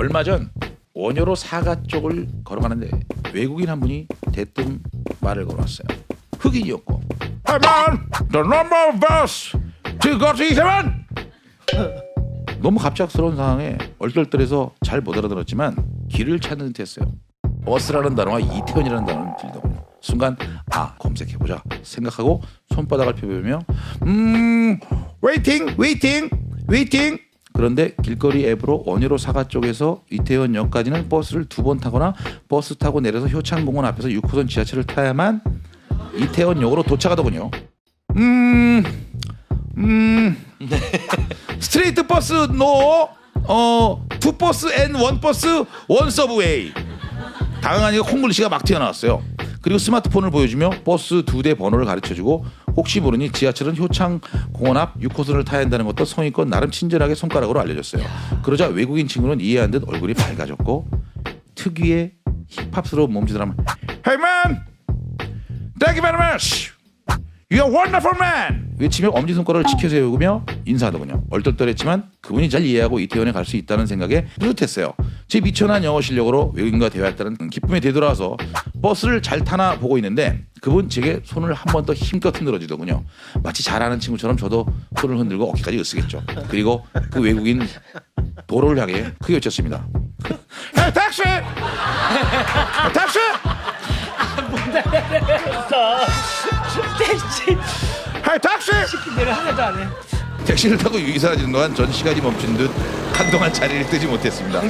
얼마 전 원효로 사가 쪽을 걸어가는데 외국인 한 분이 대뜸 말을 걸어왔어요. 흑인이었고 Hey man, the number of bus to go to Itaewon. 너무 갑작스러운 상황에 얼떨떨해서 잘 못 알아들었지만 길을 찾는 듯 했어요. 버스라는 단어와 이태원이라는 단어는 들리더군요. 순간 아 검색해보자 생각하고 손바닥을 펴보며 음 웨이팅 웨이팅 웨이팅 그런데 길거리 앱으로 원효로 사가 쪽에서 이태원역까지는 버스를 두 번 타거나 버스 타고 내려서 효창공원 앞에서 6호선 지하철을 타야만 이태원역으로 도착하더군요. 음, 음, 스트레이트 버스 노, 어, 투 버스 앤 원 버스 원 서브웨이. 당황하니까 콩글리시가 막 튀어나왔어요. 그리고 스마트폰을 보여주며 버스 두 대 번호를 가르쳐주고 혹시 모르니 지하철은 효창 공원 앞 6호선을 타야 한다는 것도 성의껏 나름 친절하게 손가락으로 알려줬어요. 그러자 외국인 친구는 이해한 듯 얼굴이 밝아졌고 특유의 힙합스러운 몸짓을 하면 Hey man! Thank you very much! You're a wonderful man! 외치며 엄지손가락을 치켜 세우며 인사하더군요. 얼떨떨했지만 그분이 잘 이해하고 이태원에 갈 수 있다는 생각에 뿌듯했어요. 제 미천한 영어 실력으로 외국인과 대화했다는 기쁨에 되돌아와서 버스를 잘 타나 보고 있는데 그분 제게 손을 한 번 더 힘껏 흔들어주더군요. 마치 잘 아는 친구처럼 저도 손을 흔들고 어깨까지 으쓱했죠. 그리고 그 외국인 도로를 향해 크게 외쳤습니다. Hey, 택시! 택시! 택시 Hey, 택시! 내가 하나도 안 해. 택시를 타고 유기 사라지는 동안 전 시간이 멈춘 듯 한동안 자리를 뜨지 못했습니다.